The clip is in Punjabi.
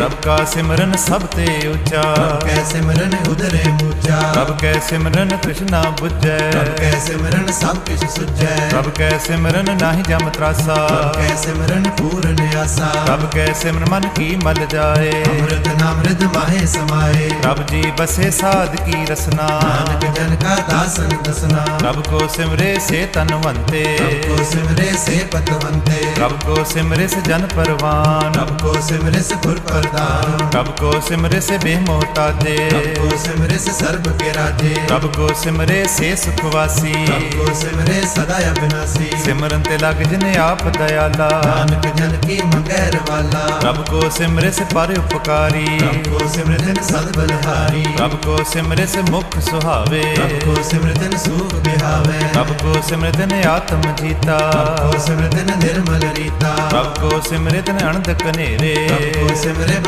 ਪ੍ਰਭ ਕਾ ਸਿਮਰਨ ਸਭ ਤੇ ਉੱਚਾ। ਪ੍ਰਭ ਕੈ ਸਿਮਰਨ ਉਦਰੇ ਮੂਚਾ ਪ੍ਰਭ ਕੈ ਸਿਮਰਨ 부ਜੈ ਪ੍ਰਭ ਕੈ ਸਿਮਰਨ ਸਭ ਕਿਛ ਸੁਝੈ। ਪ੍ਰਭ ਕੈ ਸਿਮਰਨ ਨਾਹੀ ਜਮ ਤਰਾਸਾ। ਪ੍ਰਭ ਕੈ ਸਿਮਰਨ ਪੂਰਨ ਆਸਾ ਪ੍ਰਭ ਕੈ ਸਿਮਰਨ ਮਨ ਕੀ ਮਲ ਜਾਏ। ਅੰਮ੍ਰਿਤ ਨਾਮ ਰਿਦ ਮਾਹੇ ਸਮਾਏ। ਪ੍ਰਭ ਜੀ ਬਸੇ ਸਾਧ ਕੀ ਰਸਨਾ। ਨਾਨਕ ਜਨ ਕਾ ਦਾਸਨ ਦਸਨਾ ਪ੍ਰਭ ਕੋ ਸਿਮਰੇ ਸੇ ਤਨਵੰਤੇ ਪ੍ਰਭ ਕੋ ਸਿਮਰੇ ਸੇ ਪਤਵੰਤੇ ਪ੍ਰਭ ਕੋ ਸਿਮਰੇ ਸੇ ਜਨ ਪਰਵਾਨ ਪ੍ਰਭ ਕੋ ਸਿਮਰੇ ਸੇ ਗੁਰ ਪ੍ਰਦਾਨ ਪ੍ਰਭ ਕੋ ਸਿਮਰੇ ਸੇ ਬੇਮੋਤਾਜੇ ਪ੍ਰਭ ਕੋ ਸਿਮਰੇ ਸੇ ਸਰਬ ਕੇ ਰਾਜੇ ਪ੍ਰਭ ਕੋ ਸਿਮਰੇ ਸੇ ਸੁਖ ਵਾਸੀ ਪ੍ਰਭ ਕੋ ਸਿਮਰੇ ਸਦਾ ਅਬਿਨਾਸੀ ਸਿਮਰਨ ਤੇ ਲਗ ਜਿਨ ਆਪ ਦਇਆਲਾ ਨਾਨਕ ਜਨ ਕੀ ਮੰਗੈ ਰਵਾਲਾ ਪ੍ਰਭ ਕੋ ਸਿਮਰੇ ਸੇ ਪਰ ਉਪਕਾਰੀ ਪ੍ਰਭ ਕੋ ਸਿਮਰਤਨ ਸਦ ਬਲਹਾਰੀ ਪ੍ਰਭ ਕੋ ਸਿਮਰੇ ਸੇ ਮੁਖ ਸੁਹਾਵੇ ਪ੍ਰਭ ਕੋ ਸਿਮਰਤਨ ਸੂਖ ਬਿਹਾਵੇ। ਪ੍ਰਭ ਕੋ ਸਿਮਰਤਨ ਆਤਮ ਜੀਤਾ। ਪ੍ਰਭ ਕੋ ਸਿਮਰਤਨ ਨਿਰਮਲ ਰੀਤਾ। ਪ੍ਰਭ ਕੋ ਸਿਮਰਤਨ ਅਨੰਦ ਕਨੇਰੇ ਪ੍ਰਭ ਕੋ ਸਿਮਰੇ